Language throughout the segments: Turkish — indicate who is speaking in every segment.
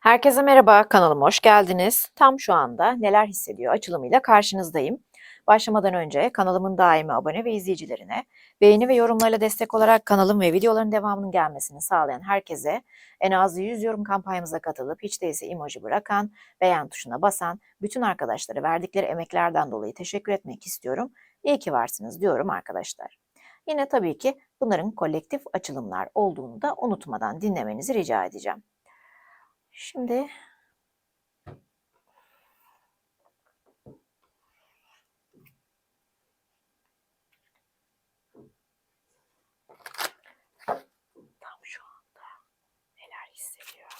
Speaker 1: Herkese merhaba, kanalıma hoş geldiniz. Tam şu anda Neler Hissediyor açılımıyla karşınızdayım. Başlamadan önce kanalımın daimi abone ve izleyicilerine, beğeni ve yorumlarla destek olarak kanalım ve videoların devamının gelmesini sağlayan herkese, en az 100 yorum kampanyamıza katılıp hiç değilse emoji bırakan, beğen tuşuna basan, bütün arkadaşlara verdikleri emeklerden dolayı teşekkür etmek istiyorum. İyi ki varsınız diyorum arkadaşlar. Yine tabii ki bunların kolektif açılımlar olduğunu da unutmadan dinlemenizi rica edeceğim. Şimdi tam şu anda neler hissediyor?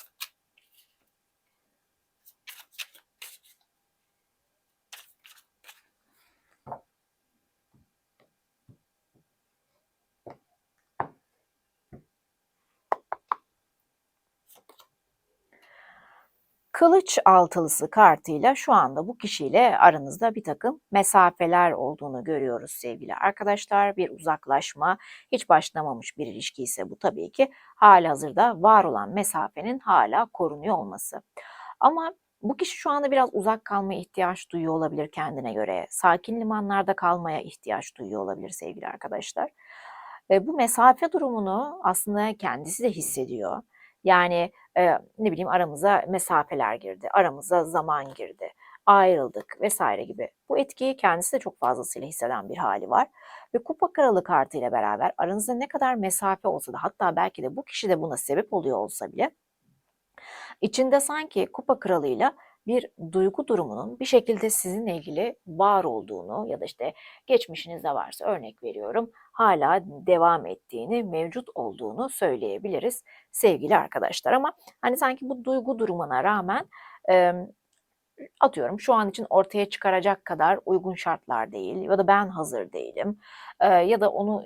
Speaker 1: Kılıç altılısı kartıyla şu anda bu kişiyle aranızda bir takım mesafeler olduğunu görüyoruz sevgili arkadaşlar. Bir uzaklaşma, hiç başlamamış bir ilişki ise bu tabii ki hali hazırda var olan mesafenin hala korunuyor olması. Ama bu kişi şu anda biraz uzak kalmaya ihtiyaç duyuyor olabilir kendine göre. Sakin limanlarda kalmaya ihtiyaç duyuyor olabilir sevgili arkadaşlar. E, bu mesafe durumunu aslında kendisi de hissediyor. Yani e, ne bileyim aramıza mesafeler girdi, aramıza zaman girdi, ayrıldık vesaire gibi. Bu etkiyi kendisi de çok fazlasıyla hisseden bir hali var. Ve kupa kralı kartı ile beraber aranızda ne kadar mesafe olsa da hatta belki de bu kişi de buna sebep oluyor olsa bile içinde sanki kupa kralıyla bir duygu durumunun bir şekilde sizinle ilgili var olduğunu ya da işte geçmişinizde varsa örnek veriyorum hala devam ettiğini, mevcut olduğunu söyleyebiliriz sevgili arkadaşlar. Ama hani sanki bu duygu durumuna rağmen atıyorum şu an için ortaya çıkaracak kadar uygun şartlar değil ya da ben hazır değilim ya da onu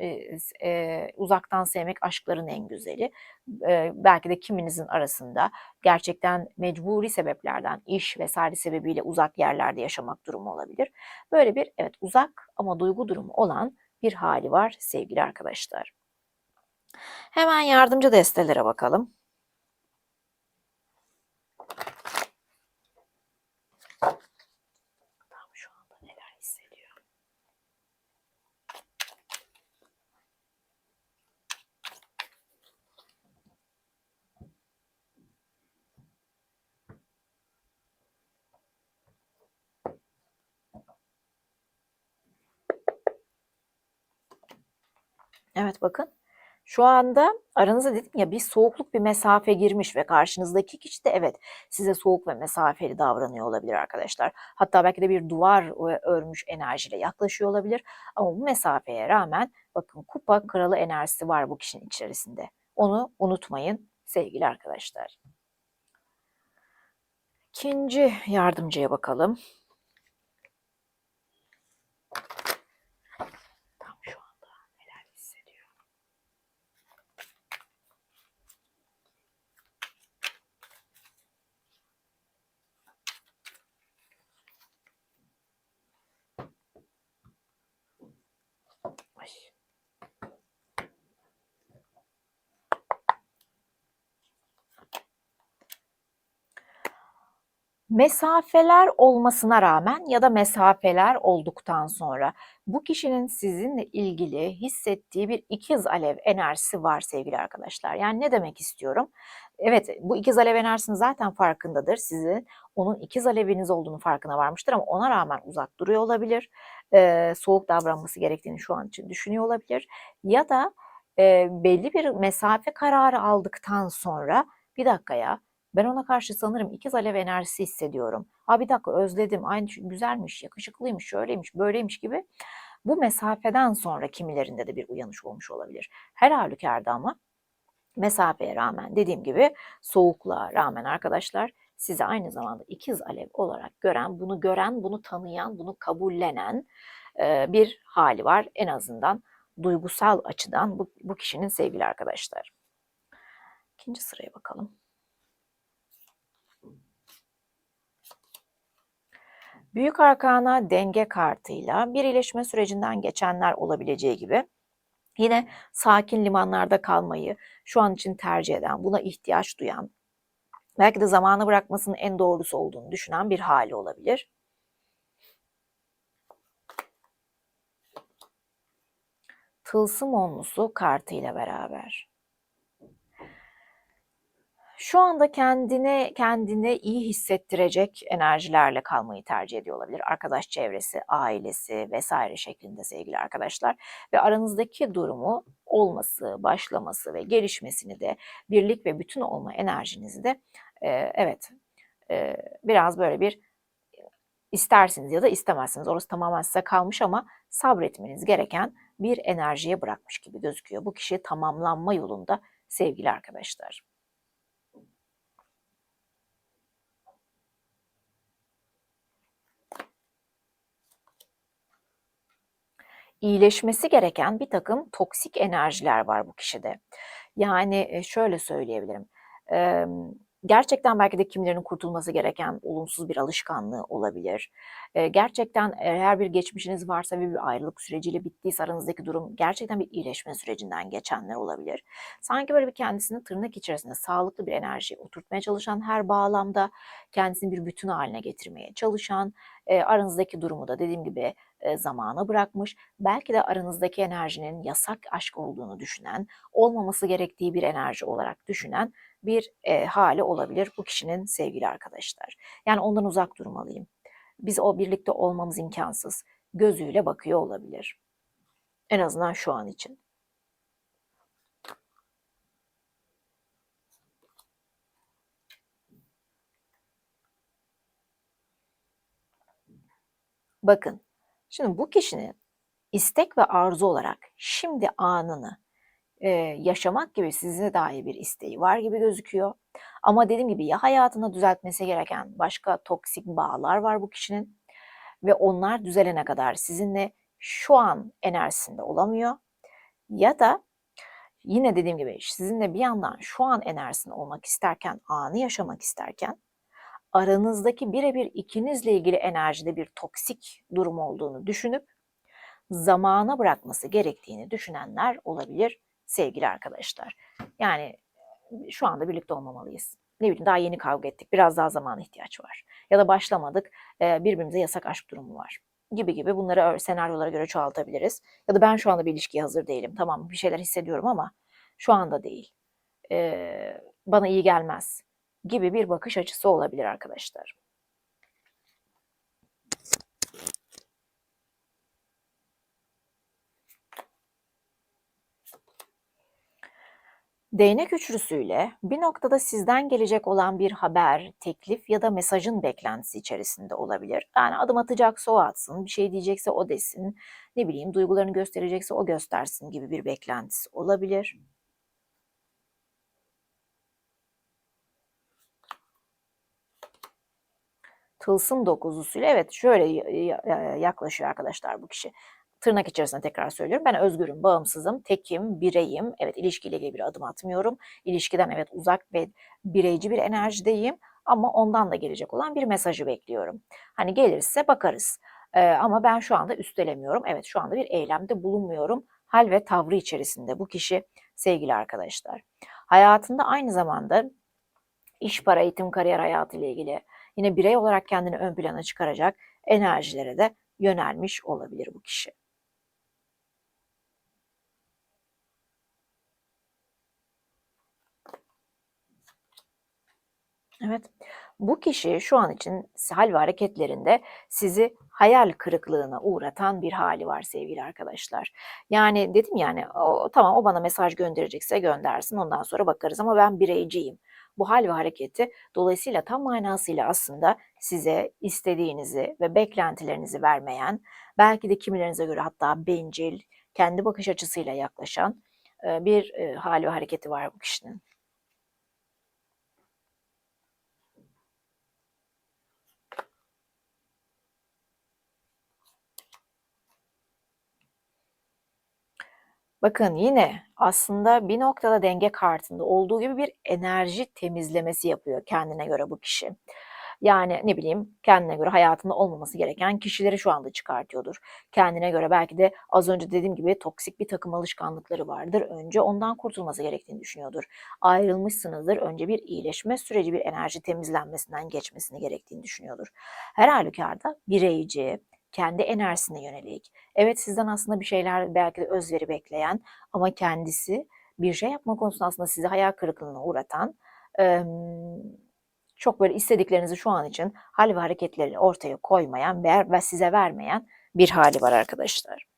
Speaker 1: uzaktan sevmek aşkların en güzeli. Belki de kiminizin arasında gerçekten mecburi sebeplerden iş vesaire sebebiyle uzak yerlerde yaşamak durumu olabilir. Böyle bir evet uzak ama duygu durumu olan bir hali var sevgili arkadaşlar. Hemen yardımcı destelere bakalım. Tam şu anda neler hissediyor? Evet bakın. Şu anda aranıza dedim ya bir soğukluk bir mesafe girmiş ve karşınızdaki kişi de evet size soğuk ve mesafeli davranıyor olabilir arkadaşlar. Hatta belki de bir duvar örmüş enerjiyle yaklaşıyor olabilir. Ama bu mesafeye rağmen bakın kupa kralı enerjisi var bu kişinin içerisinde. Onu unutmayın sevgili arkadaşlar. İkinci yardımcıya bakalım. Mesafeler olmasına rağmen ya da mesafeler olduktan sonra bu kişinin sizinle ilgili hissettiği bir ikiz alev enerjisi var sevgili arkadaşlar. Yani ne demek istiyorum? Evet bu ikiz alev enerjisinin zaten farkındadır. Sizin onun ikiz aleviniz olduğunu farkına varmıştır ama ona rağmen uzak duruyor olabilir. Ee, soğuk davranması gerektiğini şu an için düşünüyor olabilir. Ya da e, belli bir mesafe kararı aldıktan sonra bir dakika ya ben ona karşı sanırım ikiz alev enerjisi hissediyorum. Ha bir dakika özledim, aynı güzelmiş, yakışıklıymış, şöyleymiş, böyleymiş gibi. Bu mesafeden sonra kimilerinde de bir uyanış olmuş olabilir. Her halükarda ama mesafeye rağmen dediğim gibi soğukluğa rağmen arkadaşlar sizi aynı zamanda ikiz alev olarak gören, bunu gören, bunu tanıyan, bunu kabullenen bir hali var. En azından duygusal açıdan bu, bu kişinin sevgili arkadaşlar. İkinci sıraya bakalım. Büyük arkana denge kartıyla bir iyileşme sürecinden geçenler olabileceği gibi yine sakin limanlarda kalmayı şu an için tercih eden, buna ihtiyaç duyan, Belki de zamanı bırakmasının en doğrusu olduğunu düşünen bir hali olabilir. Tılsım onlusu kartıyla beraber. Şu anda kendine kendine iyi hissettirecek enerjilerle kalmayı tercih ediyor olabilir. Arkadaş çevresi, ailesi vesaire şeklinde sevgili arkadaşlar ve aranızdaki durumu olması, başlaması ve gelişmesini de birlik ve bütün olma enerjinizi de e, evet e, biraz böyle bir istersiniz ya da istemezsiniz. Orası tamamen size kalmış ama sabretmeniz gereken bir enerjiye bırakmış gibi gözüküyor. Bu kişi tamamlanma yolunda sevgili arkadaşlar. İyileşmesi gereken bir takım toksik enerjiler var bu kişide. Yani şöyle söyleyebilirim. Gerçekten belki de kimilerinin kurtulması gereken olumsuz bir alışkanlığı olabilir. gerçekten eğer bir geçmişiniz varsa ve bir ayrılık süreciyle bittiyse aranızdaki durum gerçekten bir iyileşme sürecinden geçenler olabilir. Sanki böyle bir kendisini tırnak içerisinde sağlıklı bir enerji oturtmaya çalışan her bağlamda kendisini bir bütün haline getirmeye çalışan, aranızdaki durumu da dediğim gibi zamana bırakmış, belki de aranızdaki enerjinin yasak aşk olduğunu düşünen, olmaması gerektiği bir enerji olarak düşünen bir e, hali olabilir bu kişinin sevgili arkadaşlar. Yani ondan uzak durmalıyım. Biz o birlikte olmamız imkansız. Gözüyle bakıyor olabilir. En azından şu an için. Bakın, şimdi bu kişinin istek ve arzu olarak şimdi anını e, yaşamak gibi size dair bir isteği var gibi gözüküyor. Ama dediğim gibi ya hayatında düzeltmesi gereken başka toksik bağlar var bu kişinin ve onlar düzelene kadar sizinle şu an enerjisinde olamıyor. Ya da yine dediğim gibi sizinle bir yandan şu an enerjisinde olmak isterken, anı yaşamak isterken aranızdaki birebir ikinizle ilgili enerjide bir toksik durum olduğunu düşünüp zamana bırakması gerektiğini düşünenler olabilir sevgili arkadaşlar. Yani şu anda birlikte olmamalıyız. Ne bileyim daha yeni kavga ettik. Biraz daha zamana ihtiyaç var. Ya da başlamadık. Birbirimize yasak aşk durumu var. Gibi gibi bunları senaryolara göre çoğaltabiliriz. Ya da ben şu anda bir ilişkiye hazır değilim. Tamam bir şeyler hissediyorum ama şu anda değil. Bana iyi gelmez. Gibi bir bakış açısı olabilir arkadaşlar. Değnek üçlüsüyle bir noktada sizden gelecek olan bir haber, teklif ya da mesajın beklentisi içerisinde olabilir. Yani adım atacaksa o atsın, bir şey diyecekse o desin, ne bileyim duygularını gösterecekse o göstersin gibi bir beklentisi olabilir. Tılsım dokuzusuyla evet şöyle yaklaşıyor arkadaşlar bu kişi tırnak içerisinde tekrar söylüyorum. Ben özgürüm, bağımsızım, tekim, bireyim. Evet ilişkiyle ilgili bir adım atmıyorum. İlişkiden evet uzak ve bireyci bir enerjideyim. Ama ondan da gelecek olan bir mesajı bekliyorum. Hani gelirse bakarız. Ee, ama ben şu anda üstelemiyorum. Evet şu anda bir eylemde bulunmuyorum. Hal ve tavrı içerisinde bu kişi sevgili arkadaşlar. Hayatında aynı zamanda iş, para, eğitim, kariyer hayatı ile ilgili yine birey olarak kendini ön plana çıkaracak enerjilere de yönelmiş olabilir bu kişi. Evet. Bu kişi şu an için hal ve hareketlerinde sizi hayal kırıklığına uğratan bir hali var sevgili arkadaşlar. Yani dedim yani o, tamam o bana mesaj gönderecekse göndersin ondan sonra bakarız ama ben bireyciyim. Bu hal ve hareketi dolayısıyla tam manasıyla aslında size istediğinizi ve beklentilerinizi vermeyen, belki de kimilerinize göre hatta bencil, kendi bakış açısıyla yaklaşan bir hal ve hareketi var bu kişinin. Bakın yine aslında bir noktada denge kartında olduğu gibi bir enerji temizlemesi yapıyor kendine göre bu kişi. Yani ne bileyim kendine göre hayatında olmaması gereken kişileri şu anda çıkartıyordur. Kendine göre belki de az önce dediğim gibi toksik bir takım alışkanlıkları vardır. Önce ondan kurtulması gerektiğini düşünüyordur. Ayrılmışsınızdır. Önce bir iyileşme süreci, bir enerji temizlenmesinden geçmesini gerektiğini düşünüyordur. Her halükarda bireyci, kendi enerjisine yönelik. Evet sizden aslında bir şeyler belki de özveri bekleyen ama kendisi bir şey yapma konusunda aslında sizi hayal kırıklığına uğratan çok böyle istediklerinizi şu an için hal ve hareketlerini ortaya koymayan ve size vermeyen bir hali var arkadaşlar.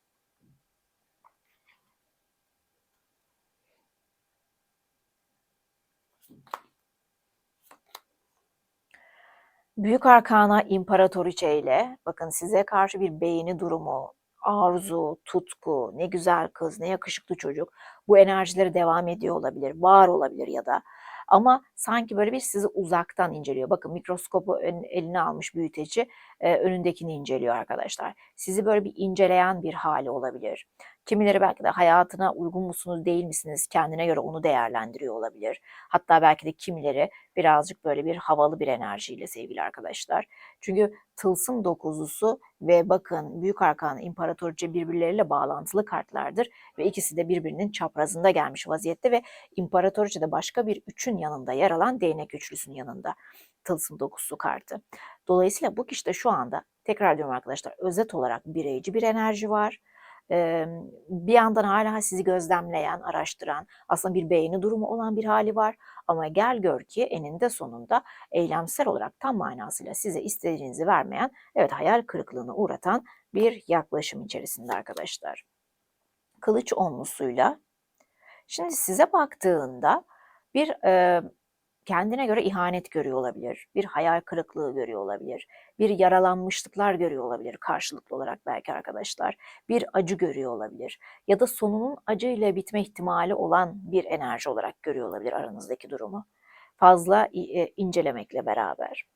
Speaker 1: Büyük Arkana İmparatoriçe ile bakın size karşı bir beğeni durumu, arzu, tutku, ne güzel kız, ne yakışıklı çocuk bu enerjileri devam ediyor olabilir, var olabilir ya da ama sanki böyle bir sizi uzaktan inceliyor. Bakın mikroskopu eline almış büyüteci önündekini inceliyor arkadaşlar. Sizi böyle bir inceleyen bir hali olabilir. Kimileri belki de hayatına uygun musunuz değil misiniz kendine göre onu değerlendiriyor olabilir. Hatta belki de kimileri birazcık böyle bir havalı bir enerjiyle sevgili arkadaşlar. Çünkü tılsım dokuzlusu ve bakın büyük arkan imparatorca birbirleriyle bağlantılı kartlardır ve ikisi de birbirinin çaprazında gelmiş vaziyette ve imparatorca da başka bir üçün yanında yer alan değnek üçlüsünün yanında tılsım dokusu kartı. Dolayısıyla bu kişide şu anda tekrar diyorum arkadaşlar özet olarak bireyci bir enerji var bir yandan hala sizi gözlemleyen, araştıran, aslında bir beğeni durumu olan bir hali var. Ama gel gör ki eninde sonunda eylemsel olarak tam manasıyla size istediğinizi vermeyen, evet hayal kırıklığına uğratan bir yaklaşım içerisinde arkadaşlar. Kılıç onlusuyla. Şimdi size baktığında bir e, kendine göre ihanet görüyor olabilir, bir hayal kırıklığı görüyor olabilir, bir yaralanmışlıklar görüyor olabilir karşılıklı olarak belki arkadaşlar, bir acı görüyor olabilir ya da sonunun acıyla bitme ihtimali olan bir enerji olarak görüyor olabilir aranızdaki durumu. Fazla e, incelemekle beraber.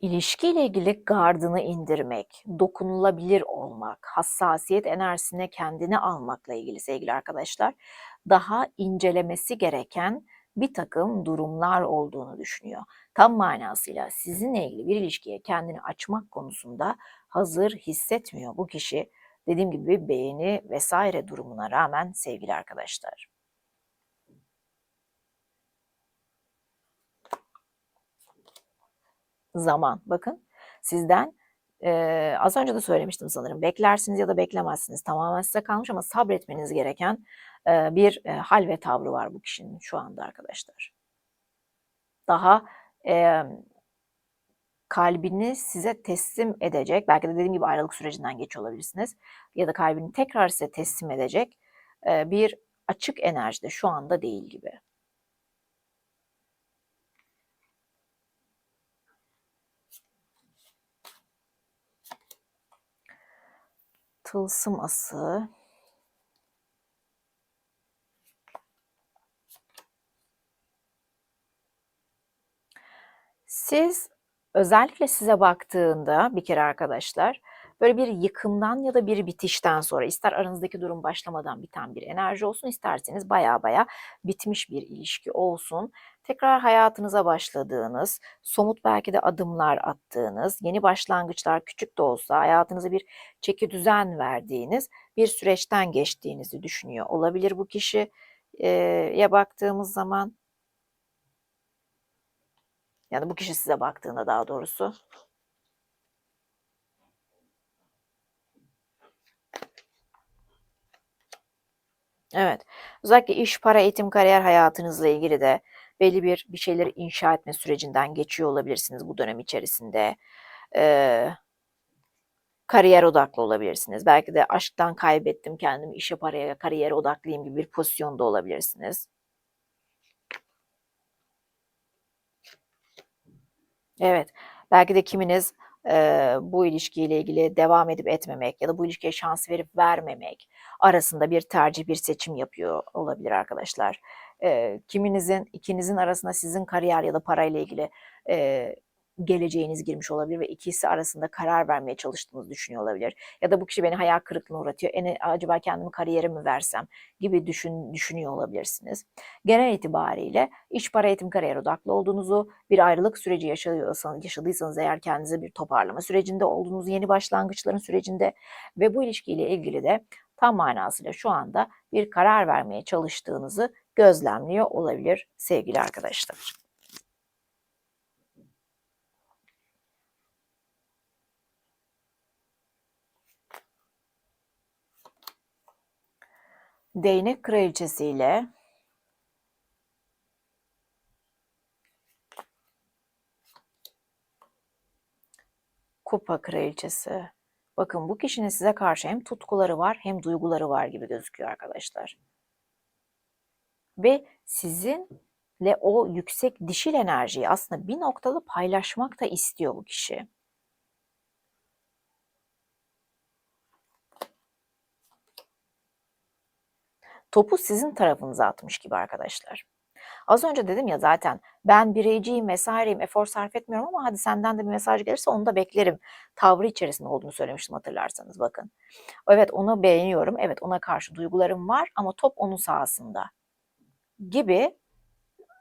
Speaker 1: İlişkiyle ilgili gardını indirmek, dokunulabilir olmak, hassasiyet enerjisine kendini almakla ilgili sevgili arkadaşlar daha incelemesi gereken bir takım durumlar olduğunu düşünüyor. Tam manasıyla sizinle ilgili bir ilişkiye kendini açmak konusunda hazır hissetmiyor bu kişi. Dediğim gibi beğeni vesaire durumuna rağmen sevgili arkadaşlar. Zaman. Bakın sizden e, az önce de söylemiştim sanırım. Beklersiniz ya da beklemezsiniz. Tamamen size kalmış ama sabretmeniz gereken e, bir e, hal ve tavrı var bu kişinin şu anda arkadaşlar. Daha e, kalbini size teslim edecek, belki de dediğim gibi ayrılık sürecinden geçiyor olabilirsiniz ya da kalbini tekrar size teslim edecek e, bir açık enerjide şu anda değil gibi. Tılsım ası. Siz özellikle size baktığında bir kere arkadaşlar böyle bir yıkımdan ya da bir bitişten sonra ister aranızdaki durum başlamadan biten bir enerji olsun isterseniz baya baya bitmiş bir ilişki olsun. Tekrar hayatınıza başladığınız, somut belki de adımlar attığınız, yeni başlangıçlar küçük de olsa hayatınıza bir çeki düzen verdiğiniz bir süreçten geçtiğinizi düşünüyor olabilir bu kişi. Ya baktığımız zaman yani bu kişi size baktığında daha doğrusu Evet. Özellikle iş, para, eğitim, kariyer hayatınızla ilgili de belli bir bir şeyleri inşa etme sürecinden geçiyor olabilirsiniz bu dönem içerisinde. Ee, kariyer odaklı olabilirsiniz. Belki de aşktan kaybettim kendimi, işe, paraya, kariyere odaklıyım gibi bir pozisyonda olabilirsiniz. Evet. Belki de kiminiz e, bu ilişkiyle ilgili devam edip etmemek ya da bu ilişkiye şans verip vermemek arasında bir tercih, bir seçim yapıyor olabilir arkadaşlar. E, kiminizin, ikinizin arasında sizin kariyer ya da parayla ilgili e, geleceğiniz girmiş olabilir ve ikisi arasında karar vermeye çalıştığınızı düşünüyor olabilir. Ya da bu kişi beni hayal kırıklığına uğratıyor. En, acaba kendimi kariyere mi versem gibi düşün, düşünüyor olabilirsiniz. Genel itibariyle iş para eğitim kariyer odaklı olduğunuzu, bir ayrılık süreci yaşıyorsanız, yaşadıysanız eğer kendinize bir toparlama sürecinde olduğunuzu, yeni başlangıçların sürecinde ve bu ilişkiyle ilgili de tam manasıyla şu anda bir karar vermeye çalıştığınızı gözlemliyor olabilir sevgili arkadaşlar. Değnek kraliçesiyle kupa kraliçesi. Bakın bu kişinin size karşı hem tutkuları var hem duyguları var gibi gözüküyor arkadaşlar. Ve sizinle o yüksek dişil enerjiyi aslında bir noktalı paylaşmak da istiyor bu kişi. Topu sizin tarafınıza atmış gibi arkadaşlar. Az önce dedim ya zaten ben bireyciyim vesaireyim efor sarf etmiyorum ama hadi senden de bir mesaj gelirse onu da beklerim. Tavrı içerisinde olduğunu söylemiştim hatırlarsanız bakın. Evet onu beğeniyorum. Evet ona karşı duygularım var ama top onun sahasında. Gibi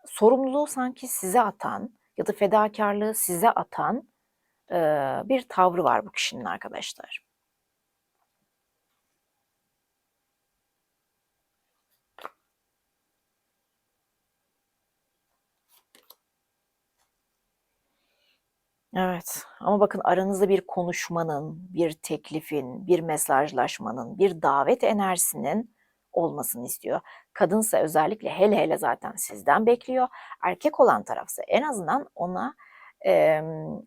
Speaker 1: sorumluluğu sanki size atan ya da fedakarlığı size atan bir tavrı var bu kişinin arkadaşlar. Evet ama bakın aranızda bir konuşmanın, bir teklifin, bir mesajlaşmanın, bir davet enerjisinin olmasını istiyor. Kadınsa özellikle hele hele zaten sizden bekliyor. Erkek olan tarafsa en azından ona e,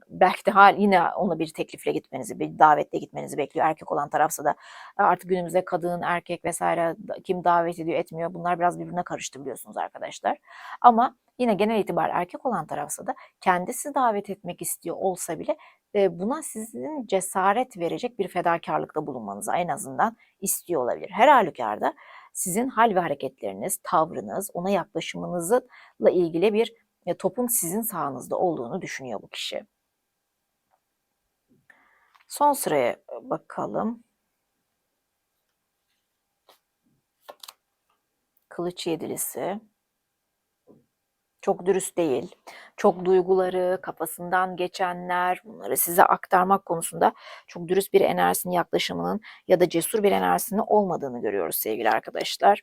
Speaker 1: belki de hal yine ona bir teklifle gitmenizi, bir davetle gitmenizi bekliyor. Erkek olan tarafsa da artık günümüzde kadın, erkek vesaire kim davet ediyor, etmiyor bunlar biraz birbirine karıştı biliyorsunuz arkadaşlar. Ama yine genel itibar erkek olan tarafsa da kendisi davet etmek istiyor olsa bile buna sizin cesaret verecek bir fedakarlıkta bulunmanızı en azından istiyor olabilir. Her halükarda sizin hal ve hareketleriniz, tavrınız, ona yaklaşımınızla ilgili bir e, topun sizin sahanızda olduğunu düşünüyor bu kişi. Son sıraya e, bakalım. Kılıç yedilisi. Çok dürüst değil. Çok duyguları, kafasından geçenler, bunları size aktarmak konusunda çok dürüst bir enerjisinin yaklaşımının ya da cesur bir enerjisinin olmadığını görüyoruz sevgili arkadaşlar.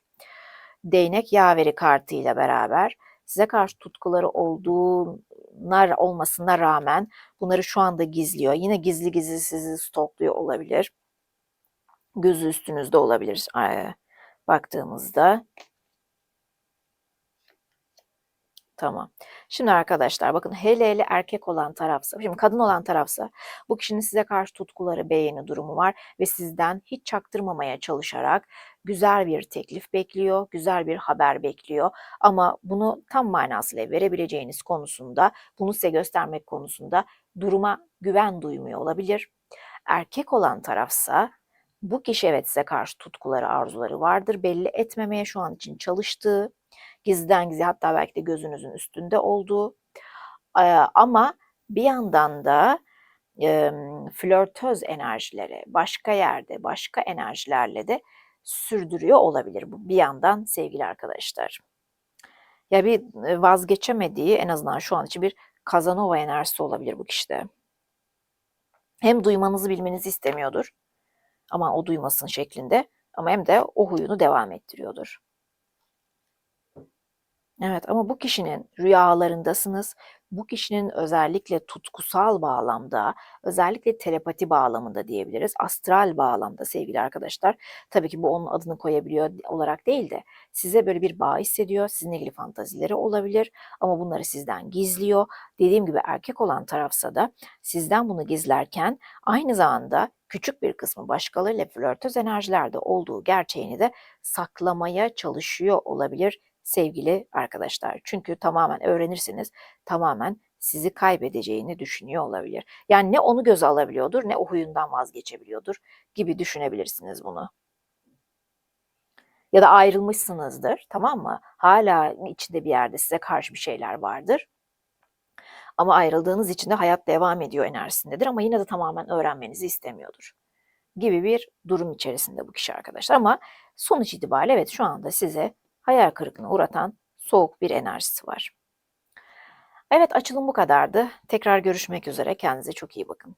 Speaker 1: Değnek yaveri kartıyla beraber size karşı tutkuları olduğuna olmasına rağmen bunları şu anda gizliyor. Yine gizli gizli sizi stokluyor olabilir. Gözü üstünüzde olabilir baktığımızda. Tamam. Şimdi arkadaşlar bakın hele hele erkek olan tarafsa, şimdi kadın olan tarafsa bu kişinin size karşı tutkuları, beğeni durumu var ve sizden hiç çaktırmamaya çalışarak güzel bir teklif bekliyor, güzel bir haber bekliyor. Ama bunu tam manasıyla verebileceğiniz konusunda, bunu size göstermek konusunda duruma güven duymuyor olabilir. Erkek olan tarafsa bu kişi evet size karşı tutkuları, arzuları vardır. Belli etmemeye şu an için çalıştığı, gizliden gizli hatta belki de gözünüzün üstünde olduğu ama bir yandan da flörtöz enerjileri başka yerde, başka enerjilerle de sürdürüyor olabilir bu bir yandan sevgili arkadaşlar. Ya bir vazgeçemediği en azından şu an için bir Kazanova enerjisi olabilir bu kişide. Hem duymanızı bilmenizi istemiyordur ama o duymasın şeklinde ama hem de o huyunu devam ettiriyordur. Evet ama bu kişinin rüyalarındasınız. Bu kişinin özellikle tutkusal bağlamda, özellikle telepati bağlamında diyebiliriz. Astral bağlamda sevgili arkadaşlar. Tabii ki bu onun adını koyabiliyor olarak değil de size böyle bir bağ hissediyor. Sizinle ilgili fantazileri olabilir ama bunları sizden gizliyor. Dediğim gibi erkek olan tarafsa da sizden bunu gizlerken aynı zamanda küçük bir kısmı başkalarıyla flörtöz enerjilerde olduğu gerçeğini de saklamaya çalışıyor olabilir sevgili arkadaşlar. Çünkü tamamen öğrenirsiniz, tamamen sizi kaybedeceğini düşünüyor olabilir. Yani ne onu göze alabiliyordur ne o huyundan vazgeçebiliyordur gibi düşünebilirsiniz bunu. Ya da ayrılmışsınızdır tamam mı? Hala içinde bir yerde size karşı bir şeyler vardır. Ama ayrıldığınız için de hayat devam ediyor enerjisindedir ama yine de tamamen öğrenmenizi istemiyordur. Gibi bir durum içerisinde bu kişi arkadaşlar. Ama sonuç itibariyle evet şu anda size hayal kırıklığına uğratan soğuk bir enerjisi var. Evet açılım bu kadardı. Tekrar görüşmek üzere. Kendinize çok iyi bakın.